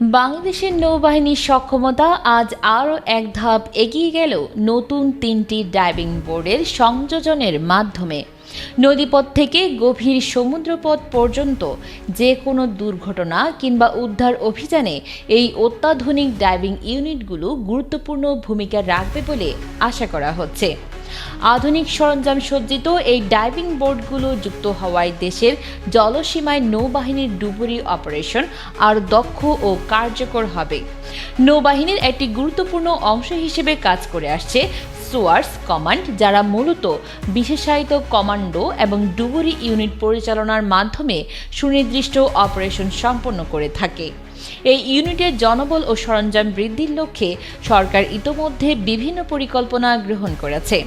বাংলাদেশের নৌবাহিনীর সক্ষমতা আজ আরও এক ধাপ এগিয়ে গেল নতুন তিনটি ডাইভিং বোর্ডের সংযোজনের মাধ্যমে। নদীপথ থেকে গভীর সমুদ্রপথ পর্যন্ত যে কোনো দুর্ঘটনা কিংবা উদ্ধার অভিযানে এই অত্যাধুনিক ডাইভিং ইউনিটগুলো গুরুত্বপূর্ণ ভূমিকা রাখবে বলে আশা করা হচ্ছে। আধুনিক সরঞ্জাম সজ্জিত এই ডাইভিং বোর্ডগুলো যুক্ত হওয়ায় দেশের জলসীমায় নৌবাহিনীর ডুবুরি অপারেশন আর দক্ষ ও কার্যকর হবে। নৌবাহিনীর একটি গুরুত্বপূর্ণ অংশ হিসেবে কাজ করে আসছে সোয়ার্স কমান্ড, যারা মূলত বিশেষায়িত কমান্ডো এবং ডুবুরি ইউনিট পরিচালনার মাধ্যমে সুনির্দিষ্ট অপারেশন সম্পন্ন করে থাকে। এই ইউনিটের জনবল ও সরঞ্জাম বৃদ্ধির লক্ষ্যে সরকার ইতোমধ্যে বিভিন্ন পরিকল্পনা গ্রহণ করেছে।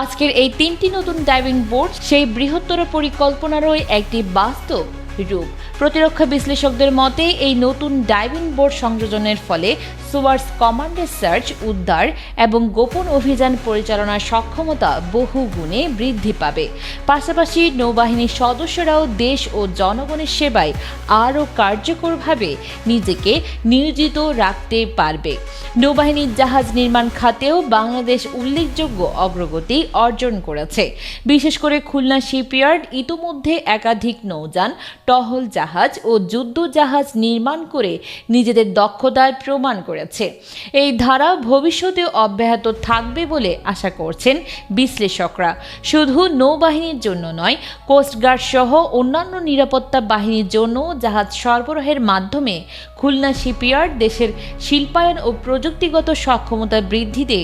আজকের এই তিনটি নতুন ডাইভিং বোর্ড সেই বৃহত্তর পরিকল্পনারই একটি বাস্তব রূপ। প্রতিরক্ষা বিশ্লেষকদের মতে, এই নতুন ডাইভিং বোর্ড সংযোজনের ফলে সুয়ার্স কমান্ডের সার্চ, উদ্ধার এবং গোপন অভিযান পরিচালনার সক্ষমতা বহু গুণে বৃদ্ধি পাবে। পাশাপাশি নৌবাহিনীর সদস্যরাও দেশ ও জনগণের সেবায় আরও কার্যকরভাবে নিজেকে নিয়োজিত রাখতে পারবে। নৌবাহিনীর জাহাজ নির্মাণ খাতেও বাংলাদেশ উল্লেখযোগ্য অগ্রগতি অর্জন করেছে। বিশেষ করে খুলনা শিপইয়ার্ড ইতোমধ্যে একাধিক নৌযান টহল জাহাজ ও যুদ্ধ জাহাজ নির্মাণ করে নিজেদের দক্ষতায় প্রমাণ করেছে। এই ধারা ভবিষ্যতে অব্যাহত থাকবে বলে আশা করছেন বিশ্লেষকরা। শুধু নৌবাহিনীর জন্য নয় কোস্টগার্ড সহ অন্যান্য নিরাপত্তা বাহিনীর জন্য জাহাজ সরবরাহের মাধ্যমে খুলনা শিপইয়ার্ড দেশের শিল্পায়ন ও প্রযুক্তিগত সক্ষমতা বৃদ্ধিতে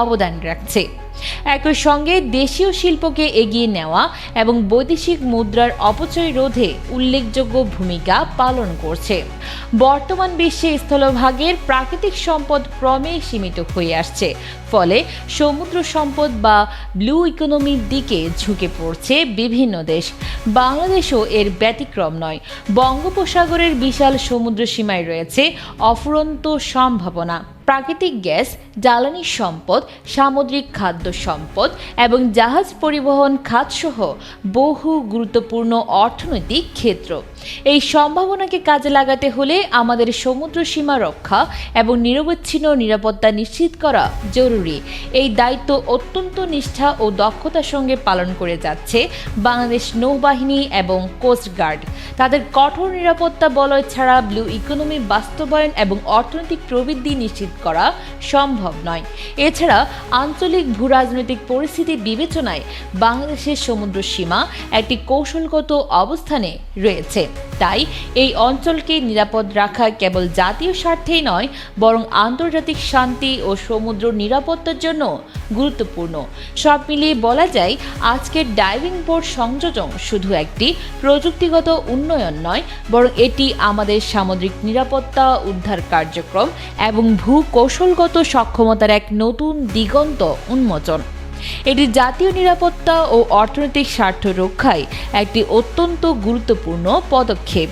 অবদান রাখছে। একই সঙ্গে দেশীয় শিল্পকে এগিয়ে নেওয়া এবং বৈদেশিক মুদ্রার অপচয় রোধে উল্লেখযোগ্য ভূমিকা পালন করছে। বর্তমান বিশ্বে স্থলভাগের প্রাকৃতিক সম্পদ ক্রমে সীমিত হয়ে আসছে, ফলে সমুদ্র সম্পদ বা ব্লু ইকোনমির দিকে ঝুঁকে পড়ছে বিভিন্ন দেশ। বাংলাদেশও এর ব্যতিক্রম নয়, বঙ্গোপসাগরের বিশাল সমুদ্র সীমায় রয়েছে। অফুরন্ত সম্ভাবনা। প্রাকৃতিক গ্যাস, জ্বালানি সম্পদ, সামুদ্রিক খাদ্য সম্পদ এবং জাহাজ পরিবহন খাতসহ বহু গুরুত্বপূর্ণ অর্থনৈতিক ক্ষেত্র। এই সম্ভাবনাকে কাজে লাগাতে হলে আমাদের সমুদ্র সীমা রক্ষা এবং নিরবচ্ছিন্ন নিরাপত্তা নিশ্চিত করা জরুরি। এই দায়িত্ব অত্যন্ত নিষ্ঠা ও দক্ষতার সঙ্গে পালন করে যাচ্ছে বাংলাদেশ নৌবাহিনী এবং কোস্টগার্ড তাদের কঠোর নিরাপত্তা বলয় ছাড়া ব্লু ইকোনমি বাস্তবায়ন এবং অর্থনৈতিক প্রবৃদ্ধি নিশ্চিত করা সম্ভব নয়। এছাড়া আঞ্চলিক ভূ রাজনৈতিক পরিস্থিতি বিবেচনায় বাংলাদেশের সমুদ্র সীমা একটি কৌশলগত অবস্থানে রয়েছে। তাই এই অঞ্চলকে নিরাপদ রাখা কেবল জাতীয় স্বার্থেই নয়, বরং আন্তর্জাতিক শান্তি ও সমুদ্র নিরাপত্তার জন্য গুরুত্বপূর্ণ। সব মিলিয়ে বলা যায়, আজকের ডাইভিং বোর্ড সংযোজন শুধু একটি প্রযুক্তিগত উন্নয়ন নয়, বরং এটি আমাদের সামুদ্রিক নিরাপত্তা উদ্ধার কার্যক্রম এবং ভূ কৌশলগত সক্ষমতার এক নতুন দিগন্ত উন্মোচন। এটি জাতীয় নিরাপত্তা ও অর্থনৈতিক স্বার্থ রক্ষায় একটি অত্যন্ত গুরুত্বপূর্ণ পদক্ষেপ।